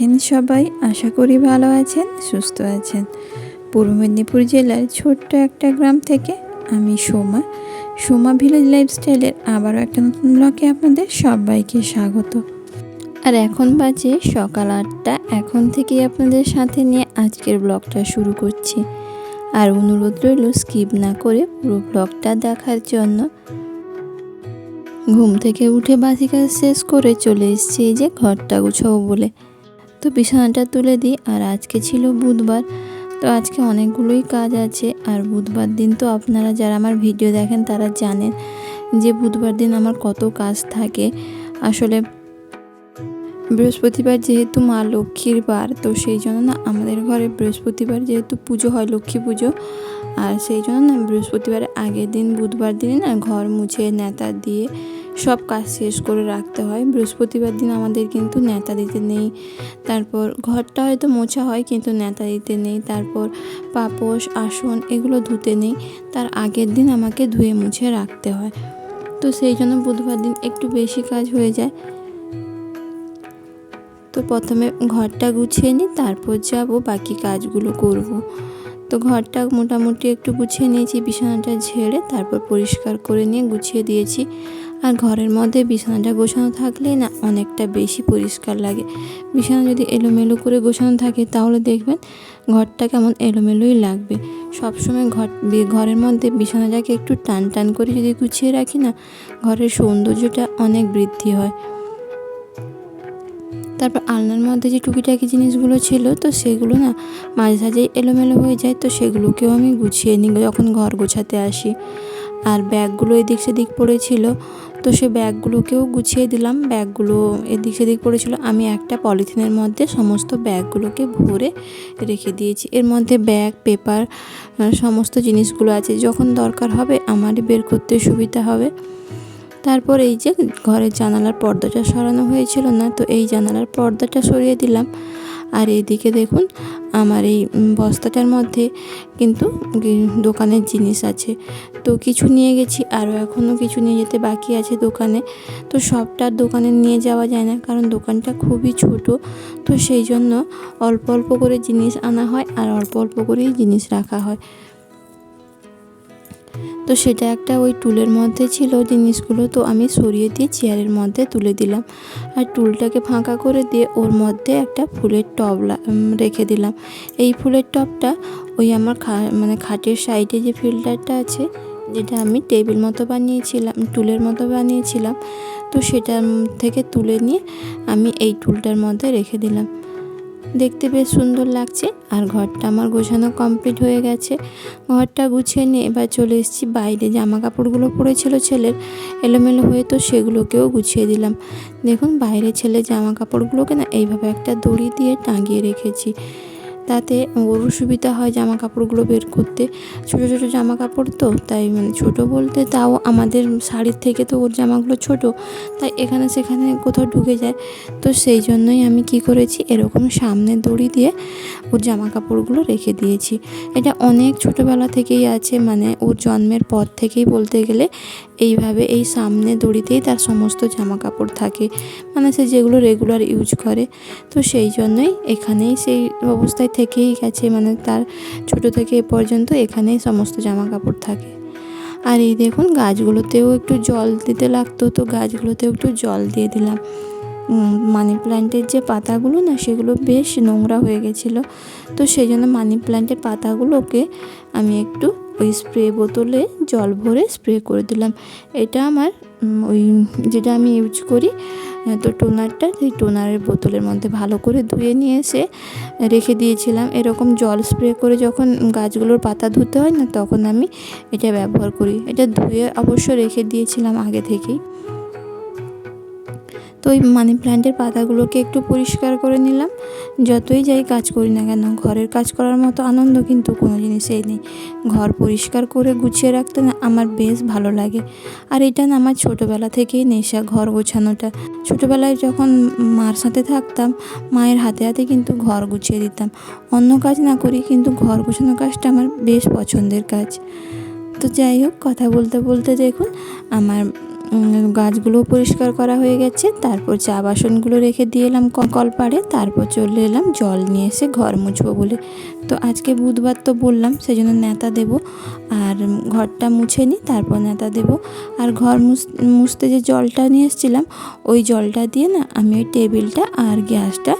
আছেন সবাই? আশা করি ভালো আছেন, সুস্থ আছেন। পূর্ব মেদিনীপুর জেলার ছোট্ট একটা গ্রাম থেকে আমি সোমা। সোমা ভিলেজ লাইফস্টাইলের আবারও একটা নতুন ব্লগে আপনাদের সবাইকে স্বাগত। আর এখন বাজে সকাল আটটা। এখন থেকেই আপনাদের সাথে নিয়ে আজকের ব্লগটা শুরু করছি। আর অনুরোধ রইল, স্কিপ না করে পুরো ব্লগটা দেখার জন্য। ঘুম থেকে উঠে বাসি কাজ শেষ করে চলে এসেছি যে ঘরটা গুছাবো বলে। তো বিছানাটা তুলে দিই, আর আজকে ছিল বুধবার। তো আজকে অনেকগুলোই কাজ আছে, আর বুধবার দিন তো আপনারা যারা আমার ভিডিও দেখেন তারা জানেন যে বুধবার দিন আমার কত কাজ থাকে। আসলে বৃহস্পতিবার যেহেতু মা লক্ষ্মীর বার, তো সেই জন্য না আমাদের ঘরে বৃহস্পতিবার যেহেতু পুজো হয়, লক্ষ্মী পুজো। আর সেই জন্য না বৃহস্পতিবারের আগের দিন, বুধবার দিনে না ঘর মুছে, নেতা দিয়ে সব কাজ শেষ করে রাখতে হয়। বৃহস্পতিবার দিন আমাদের কিন্তু নেতা দিতে নেই। তারপর ঘরটা হয়তো মোছা হয়, কিন্তু নেতা দিতে নেই। তারপর পাপোশ, আসন এগুলো ধুতে নেই। তার আগের দিন আমাকে ধুয়ে মুছে রাখতে হয়। তো সেই জন্য বুধবার দিন একটু বেশি কাজ হয়ে যায়। তো প্রথমে ঘরটা গুছিয়ে নিই, তারপর যাব, বাকি কাজগুলো করব। তো ঘরটা মোটামুটি একটু গুছিয়ে নিয়েছি, বিছানাটা ঝেড়ে তারপর পরিষ্কার করে নিয়ে গুছিয়ে দিয়েছি। আর ঘরের মধ্যে বিছানাটা গোছানো থাকলেই না অনেকটা বেশি পরিষ্কার লাগে। বিছানা যদি এলোমেলো করে গোছানো থাকে তাহলে দেখবেন ঘরটা কেমন এলোমেলোই লাগবে। সবসময় ঘর ঘরের মধ্যে বিছানাটাকে একটু টান টান করে যদি গুছিয়ে রাখি না, ঘরের সৌন্দর্যটা অনেক বৃদ্ধি হয়। তারপর আলনার মধ্যে যে টুকিটাকি জিনিসগুলো ছিল তো সেগুলো না মাঝে সাঝেই এলোমেলো হয়ে যায় তো সেগুলোকেও আমি গুছিয়ে নিই যখন ঘর গোছাতে আসি। আর ব্যাগগুলো এদিক সেদিক পড়েছিল তো সে ব্যাগগুলোকেও গুছিয়ে দিলাম। ব্যাগগুলো এদিক সেদিক পড়েছিল। আমি একটা পলিথিনের মধ্যে সমস্ত ব্যাগগুলোকে ভরে রেখে দিয়েছি। এর মধ্যে ব্যাগ, পেপার সমস্ত জিনিসগুলো আছে। যখন দরকার হবে আমারই বের করতে সুবিধা হবে। তারপর এই যে ঘরের জানালার পর্দাটা সরানো হয়েছিল না, তো এই জানালার পর্দাটা সরিয়ে দিলাম। আর এইদিকে দেখুন আমার এই বস্তাটার মধ্যে কিন্তু দোকানের জিনিস আছে। তো কিছু নিয়ে গেছি, আরও এখনও কিছু নিয়ে যেতে বাকি আছে দোকানে। তো সবটা দোকানে নিয়ে যাওয়া যায় না, কারণ দোকানটা খুবই ছোট। তো সেই জন্য অল্প অল্প করে জিনিস আনা হয় আর অল্প অল্প করেই জিনিস রাখা হয়। তো সেটা একটা ওই টুলের মধ্যে ছিল জিনিসগুলো, তো আমি সরিয়ে দিয়ে চেয়ারের মধ্যে তুলে দিলাম। আর টুলটাকে ফাঁকা করে দিয়ে ওর মধ্যে একটা ফুলের টব রেখে দিলাম। এই ফুলের টবটা ওই আমার খা মানে খাটের সাইডে যে ফিল্টারটা আছে, যেটা আমি টেবিল মতো বানিয়েছিলাম, টুলের মতো বানিয়েছিলাম, তো সেটার থেকে তুলে নিয়ে আমি এই টুলটার মধ্যে রেখে দিলাম। দেখতে বেশ সুন্দর লাগছে। আর ঘরটা আমার গোছানো কমপ্লিট হয়ে গেছে। ঘরটা গুছিয়ে নিয়ে এবার চলে এসেছি। বাইরে জামা কাপড়গুলো পরেছিল ছেলের। এলোমেলো হয়ে তো সেগুলোকেও গুছিয়ে দিলাম। দেখুন, বাইরে ছেলে জামা কাপড়গুলোকে না এইভাবে একটা দড়ি দিয়ে টাঙিয়ে রেখেছি। তাতে ওরও সুবিধা হয় জামা কাপড়গুলো বের করতে। ছোটো ছোটো জামা কাপড় তো, তাই মানে ছোটো বলতে তাও আমাদের শাড়ির থেকে তো ওর জামাগুলো ছোট, তাই এখানে সেখানে কোথাও ঢুকে যায়। তো সেই জন্যই আমি কি করেছি, এরকম সামনে দড়ি দিয়ে ওর জামা কাপড়গুলো রেখে দিয়েছি। এটা অনেক ছোটোবেলা থেকেই আছে মানে ওর জন্মের পর থেকেই বলতে গেলে এইভাবে এই সামনে দড়িতেই তার সমস্ত জামা কাপড় থাকে মানে সে যেগুলো রেগুলার ইউজ করে। তো সেই জন্যই এখানেই সেই অবস্থায় থেকেই গেছে মানে তার ছোট থেকে এ পর্যন্ত এখানেই সমস্ত জামা কাপড় থাকে। আর এই দেখুন, গাছগুলোতেও একটু জল দিতে লাগতো, তো গাছগুলোতেও একটু জল দিয়ে দিলাম। মানি প্ল্যান্টের যে পাতাগুলো না, সেগুলো বেশ নোংরা হয়ে গেছিল। তো সেই জন্য মানি প্ল্যান্টের পাতাগুলোকে আমি একটু ওই স্প্রে বোতলে জল ভরে স্প্রে করে দিলাম। এটা আমার ওই যেটা আমি ইউজ করি তো টোনারটা, সেই টোনারের বোতলের মধ্যে ভালো করে ধুয়ে নিয়ে এসে রেখে দিয়েছিলাম। এরকম জল স্প্রে করে যখন গাছগুলোর পাতা ধুতে হয় না, তখন আমি এটা ব্যবহার করি। এটা ধুয়ে অবশ্য রেখে দিয়েছিলাম আগে থেকেই। তো ওই মানি প্ল্যান্টের পাতাগুলোকে একটু পরিষ্কার করে নিলাম। যতই যাই কাজ করি না কেন, ঘরের কাজ করার মতো আনন্দ কিন্তু কোনো জিনিসেই নেই। ঘর পরিষ্কার করে গুছিয়ে রাখতে না আমার বেশ ভালো লাগে। আর এটা না আমার ছোটোবেলা থেকেই নেশা ঘর গোছানোটা। ছোটোবেলায় যখন মার সাথে থাকতাম, মায়ের হাতে হাতে কিন্তু ঘর গুছিয়ে দিতাম। অন্য কাজ না করি কিন্তু ঘর গোছানো কাজটা আমার বেশ পছন্দের কাজ। তো যাই হোক, কথা বলতে বলতে দেখুন, আমার গাছগুলোও পরিষ্কার করা হয়ে গেছে। তারপর চা বাসনগুলো রেখে দিয়ে এলাম কলপাড়ে। তারপর চলে এলাম জল নিয়ে এসে ঘর মুছবো বলে। তো আজকে বুধবার তো বললাম সেই জন্য নেতা দেবো। আর ঘরটা মুছে নিই তারপর নেতা দেবো। আর ঘর মুছ, মুছতে যে জলটা নিয়ে এসেছিলাম, ওই জলটা দিয়ে না আমি ওই টেবিলটা আর গ্যাসটা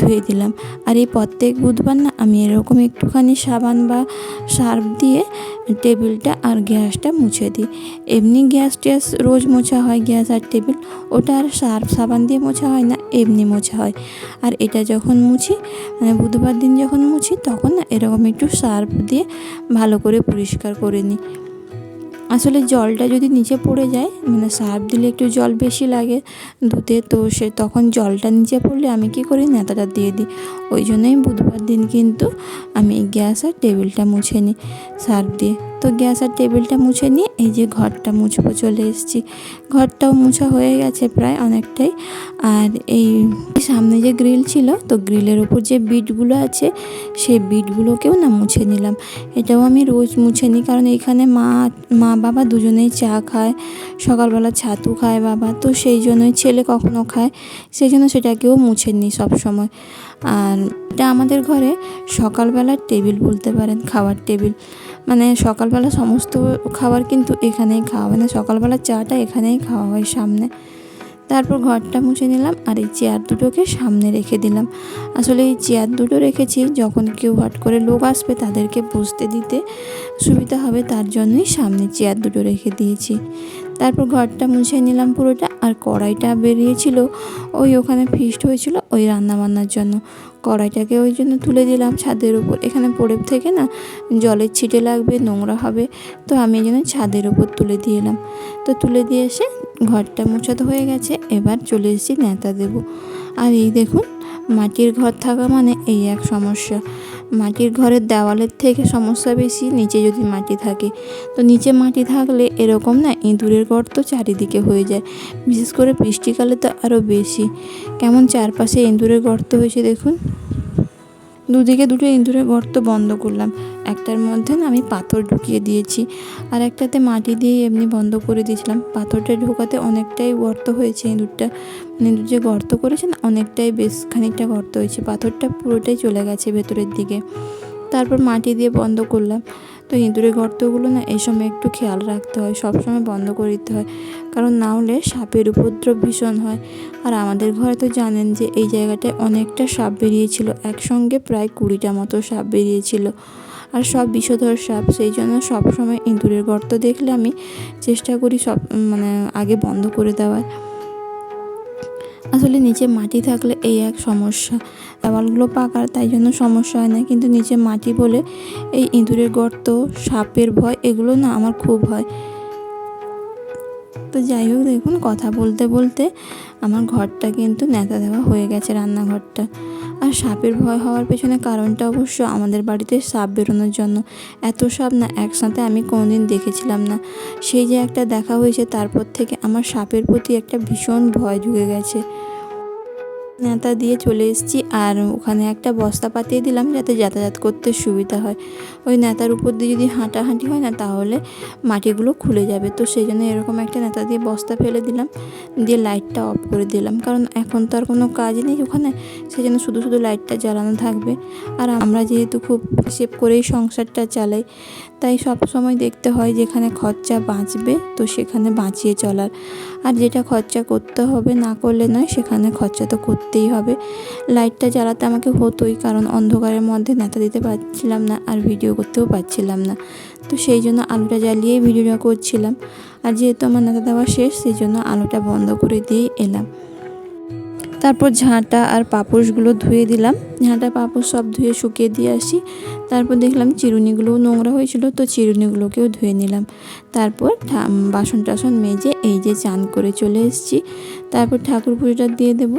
ধুয়ে দিলাম। আর এই প্রত্যেক বুধবার না আমি এরকম একটুখানি সাবান বা সার্ফ দিয়ে টেবিলটা আর গ্যাসটা মুছে দিই। এমনি গ্যাস ট্যাস রোজ মোছা হয়, গ্যাস আর টেবিল। ওটা আর সার্ফ সাবান দিয়ে মোছা হয় না, এমনি মোছা হয়। আর এটা যখন মুছি মানে বুধবার দিন যখন মুছি, তখন না, এরকম একটু সার্ফ দিয়ে ভালো করে পরিষ্কার করে নিই। আসলে জলটা যদি নিচে পড়ে যায় মানে সার্ফ দিলে একটু জল বেশি লাগে দুধে তো সে তখন জলটা নিচে পড়লে আমি কি করি, নেতাটা দিয়ে দিই। ওই জন্যই বুধবার দিন কিন্তু আমি গ্যাস আর টেবিলটা মুছে নিই, সার্ফ দিয়ে। তো গ্যাস আর টেবিলটা মুছে নিয়ে এই যে ঘরটা মুছবো চলে এসেছি। ঘরটাও মুছা হয়ে গেছে প্রায় অনেকটাই। আর এই সামনে যে গ্রিল ছিল, তো গ্রিলের ওপর যে বিটগুলো আছে, সেই বিটগুলোকেও না মুছে নিলাম। এটাও আমি রোজ মুছে নিই, কারণ এখানে মা মা বাবা দুজনেই চা খায়, সকালবেলা ছাতু খায় বাবা। তো সেই জন্যই ছেলে কখনো খায়, সেই জন্য সেটাকেও মুছে নিই সবসময়। আর এটা আমাদের ঘরে সকালবেলার টেবিল বলতে পারেন, খাওয়ার টেবিল। মানে সকালবেলা সমস্ত খাবার কিন্তু এখানেই খাওয়া হয়। না সকালবেলা চাটা এখানেই খাওয়া হয় সামনে। তারপর ঘরটা মুছে নিলাম আর এই চেয়ার দুটোকে সামনে রেখে দিলাম। আসলে এই চেয়ার দুটো রেখেছি যখন কেউ হট করে লোক আসবে তাদেরকে বসতে দিতে সুবিধা হবে, তার জন্যই সামনে চেয়ার দুটো রেখে দিয়েছি। তারপর ঘরটা মুছে নিলাম পুরোটা আর কড়াইটা বেরিয়েছিল। ওই ওখানে ফিস্ট হয়েছিল ওই রান্না বান্নার জন্য। কড়াইটাকে ওই জন্য তুলে দিলাম ছাদের উপর। এখানে পড়ে থেকে না জলের ছিটে লাগবে, নোংরা হবে। তো আমি এই জন্য ছাদের উপর তুলে দিয়ে এলাম। তো তুলে দিয়ে এসে ঘরটা মোছাতে হয়ে গেছে। এবার চলে এসেছি নেতা দেব আর এই দেখুন, মাটির ঘর থাকা মানে এই এক সমস্যা। মাটির ঘরের দেওয়ালের থেকে সমস্যা বেশি, নিচে যদি মাটি থাকে। তো নিচে মাটি থাকলে এরকম না, ইঁদুরের গর্ত চারিদিকে হয়ে যায়। বিশেষ করে বৃষ্টিকালে তো আরও বেশি। কেমন চারপাশে ইঁদুরের গর্ত হয়েছে দেখুন। দুদিকে দুটো ইঁদুরের গর্ত বন্ধ করলাম। একটার মধ্যে আমি পাথর ঢুকিয়ে দিয়েছি আর একটাতে মাটি দিয়ে এমনি বন্ধ করে দিয়েছিলাম। পাথরটা ঢোকাতে অনেকটাই গর্ত হয়েছে ইঁদুরটা। মানে ইঁদুর যে গর্ত করেছে না, অনেকটাই বেশ খানিকটা গর্ত হয়েছে। পাথরটা পুরোটাই চলে গেছে ভেতরের দিকে। তারপর মাটি দিয়ে বন্ধ করলাম। তো ইঁদুরের গর্তগুলো না এই সময় একটু খেয়াল রাখতে হয় সব সময় বন্ধ করে দিতে হয়। কারণ না হলে সাপের উপদ্রব ভীষণ হয়। আর আমাদের ঘরে তো জানেন যে এই জায়গাটায় অনেকটা সাপ বেরিয়েছিল, একসঙ্গে প্রায় কুড়িটা মতো সাপ বেরিয়েছিল। আর সব বিষধর সাপ, সেই জন্য সবসময় ইঁদুরের গর্ত দেখলে আমি চেষ্টা করি সব মানে আগে বন্ধ করে দেওয়ার। আসলে নিচে মাটি থাকলে এই এক সমস্যা। দেওয়ালগুলো পাকার তাই জন্য সমস্যা হয় না। কিন্তু নিচে মাটি বলে এই ইঁদুরের গর্ত, সাপের ভয়, এগুলো না আমার খুব হয়। তো যাই হোক, দেখুন, কথা বলতে বলতে আমার ঘরটা কিন্তু নেতা দেওয়া হয়ে গেছে রান্নাঘরটা। আর সাপের ভয় হওয়ার পেছনে কারণটা অবশ্য আমাদের বাড়িতে সাপ বেরোনোর জন্য। এত সাপ না, একসাথে আমি কোনোদিন দেখেছিলাম না। সেই যে একটা দেখা হয়েছে, তারপর থেকে আমার সাপের প্রতি একটা ভীষণ ভয় ঢুকে গেছে। নেতা দিয়ে চলে এসেছি আর ওখানে একটা বস্তা পাতিয়ে দিলাম যাতে যাতায়াত করতে সুবিধা হয়। ওই নেতার উপর দিয়ে যদি হাঁটাহাঁটি হয় না তাহলে মাটিগুলো খুলে যাবে। তো সেই জন্য এরকম একটা নেতা দিয়ে বস্তা ফেলে দিলাম, দিয়ে লাইটটা অফ করে দিলাম। কারণ এখন তো আর কোনো কাজ নেই ওখানে, সেই জন্য শুধু শুধু লাইটটা জ্বালানো থাকবে। আর আমরা যেহেতু খুব সেভ করেই সংসারটা চালাই তাই সব সময় দেখতে হয় যেখানে খরচা বাঁচবে তো সেখানে বাঁচিয়ে চলার। আর যেটা খরচা করতে হবে না করলে নয়, সেখানে খরচা তো করতেই হবে। লাইটটা জ্বালাতে আমাকে হতোই, কারণ অন্ধকারের মধ্যে নেতা দিতে পারছিলাম না আর ভিডিও করতেও পারছিলাম না। তো সেই জন্য আলোটা জ্বালিয়েই ভিডিওটা করছিলাম। আর যেহেতু আমার নেতা দেওয়া শেষ, সেই জন্য আলোটা বন্ধ করে দিয়েই এলাম। তারপর ঝাঁটা আর পাপোশগুলো ধুয়ে দিলাম। ঝাঁটা পাপোশ সব ধুয়ে শুকিয়ে দিয়ে আসি। তারপর দেখলাম চিরুনিগুলোও নোংরা হয়েছিল, তো চিরুনিগুলোকেও ধুয়ে নিলাম। তারপর বাসন টাসন মেজে এই যে চান করে চলে এসেছি। তারপর ঠাকুর পুজোটা দিয়ে দেব।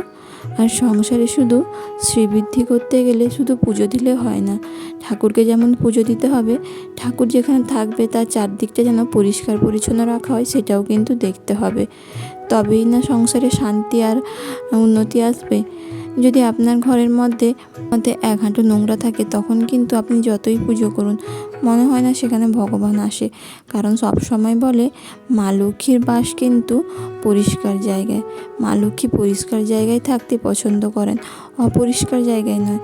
আর সংসারে শুধু শ্রীবৃদ্ধি করতে গেলে শুধু পুজো দিলে হয় না। ঠাকুরকে যেমন পুজো দিতে হবে, ঠাকুর যেখানে থাকবে তার চারদিকটা যেন পরিষ্কার পরিচ্ছন্ন রাখা হয় সেটাও কিন্তু দেখতে হবে। তবেই না সংসারে শান্তি আর উন্নতি আসবে। যদি আপনার ঘরের মধ্যে মধ্যে এক হাঁটু নোংরা থাকে, তখন কিন্তু আপনি যতই পুজো করুন, মনে হয় না সেখানে ভগবান আসে। কারণ সব সময় বলে, মা লক্ষ্মীর বাস কিন্তু পরিষ্কার জায়গায়। মা লক্ষ্মী পরিষ্কার জায়গায় থাকতে পছন্দ করেন। অপরিষ্কার জায়গায় নয়।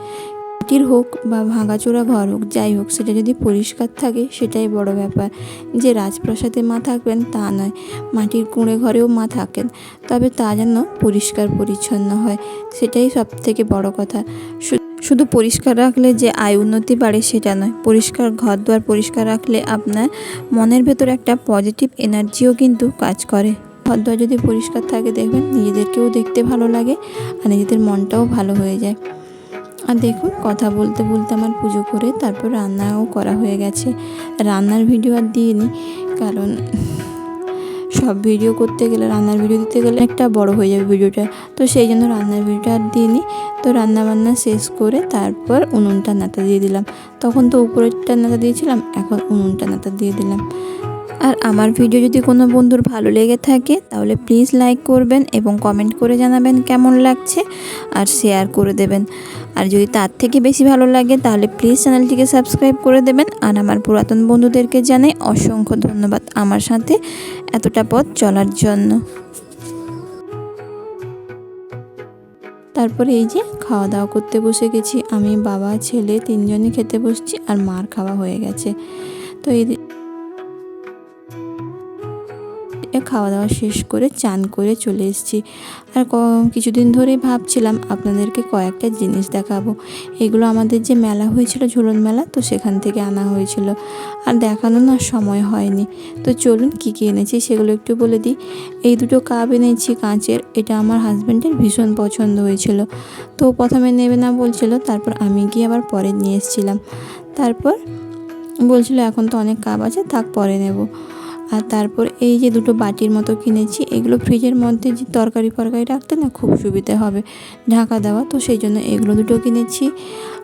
মাটির হোক বা ভাঙাচোরা ঘর হোক, যাই হোক, সেটা যদি পরিষ্কার থাকে, সেটাই বড় ব্যাপার। যে রাজপ্রাসাদে মা থাকবেন, তা নয়। মাটির কুঁড়ে ঘরেও মা থাকেন। তবে তা যেন পরিষ্কার পরিচ্ছন্ন হয়, সেটাই সব থেকে বড় কথা। শুধু পরিষ্কার রাখলে যে আয় উন্নতি বাড়ে, সেটা নয়। পরিষ্কার ঘর দুয়ার পরিষ্কার রাখলে আপনার মনের ভেতর একটা পজিটিভ এনার্জিও কিন্তু কাজ করে। ঘর দুয়ার যদি পরিষ্কার থাকে, দেখবেন নিজেদেরকেও দেখতে ভালো লাগে, আর নিজেদের মনটাও ভালো হয়ে যায়। আর দেখুন, কথা বলতে বলতে আমার পুজো করে তারপর রান্নাও করা হয়ে গেছে। রান্নার ভিডিও আর দিইনি, কারণ সব ভিডিও করতে গেলে, রান্নার ভিডিও দিতে গেলে একটা বড় হয়ে যাবে ভিডিওটা তো সেই জন্য রান্নার ভিডিওটা আর দিইনি। তো রান্না বান্না শেষ করে তারপর উনুনটা নাতা দিয়ে দিলাম। তখন তো উপরেরটা নাতা দিয়েছিলাম, এখন উনুনটা নাতা দিয়ে দিলাম। আর আমার ভিডিও যদি কোনো বন্ধুর ভালো লেগে থাকে, তাহলে প্লিজ লাইক করবেন এবং কমেন্ট করে জানাবেন কেমন লাগছে আর শেয়ার করে দেবেন। আর যদি তার থেকে বেশি ভালো লাগে, তাহলে প্লিজ চ্যানেলটিকে সাবস্ক্রাইব করে দেবেন। আর আমার পুরাতন বন্ধুদেরকে জানাই অসংখ্য ধন্যবাদ আমার সাথে এতটা পথ চলার জন্য। তারপরে এই যে খাওয়া দাওয়া করতে বসে গেছি। আমি বাবা, ছেলে তিনজনই খেতে বসছি আর মার খাওয়া হয়ে গেছে। তো এই খাওয়া দাওয়া শেষ করে চান করে চলে এসেছি। আর কিছুদিন ধরেই ভাবছিলাম আপনাদেরকে কয়েকটা জিনিস দেখাবো। এগুলো আমাদের যে মেলা হয়েছিল, ঝুলন মেলা, তো সেখান থেকে আনা হয়েছিল। আর দেখানো না সময় হয়নি। তো চলুন কী কী এনেছি সেগুলো একটু বলে দিই। এই দুটো কাপ এনেছি কাঁচের, এটা আমার হাজব্যান্ডের ভীষণ পছন্দ হয়েছিল। তো প্রথমে নেবে না বলছিল, তারপর আমি গিয়ে আবার পরে নিয়ে এসেছিলাম। তারপর বলছিল, এখন তো অনেক কাপ আছে, থাক পরে নেব। আর তারপর এই যে দুটো বাটির মতো কিনেছি, এগুলো ফ্রিজের মধ্যে যে তরকারি ফরকারি রাখতে না খুব সুবিধে হবে ঢাকা দেওয়া। তো সেই জন্য এগুলো দুটো কিনেছি।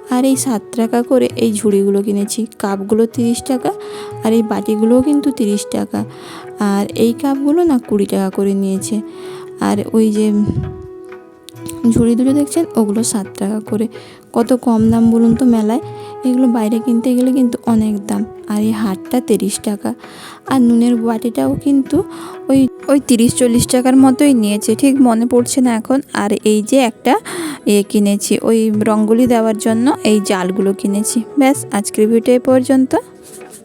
আর এই সাত টাকা করে এই ঝুড়িগুলো কিনেছি। কাপগুলো তিরিশ টাকা, আর এই বাটিগুলোও কিন্তু তিরিশ টাকা। আর এই কাপগুলো না কুড়ি টাকা করে নিয়েছে। আর ওই যে ঝুড়ি দুটো দেখছেন? ওগুলো সাত টাকা করে। কত কম দাম বলুন তো মেলায়? এগুলো বাইরে কিনতে গেলে কিন্তু অনেক দাম। আর এই হাটটা তিরিশ টাকা। আর নুনের বাটিটাও কিন্তু ওই ওই তিরিশ চল্লিশ টাকার মতোই নিয়েছে। ঠিক মনে পড়ছে না এখন। আর এই যে একটা এ কিনেছি, ওই রঙ্গোলি দেওয়ার জন্য এই জালগুলো কিনেছি। ব্যাস, আজকের ভিডিও পর্যন্ত।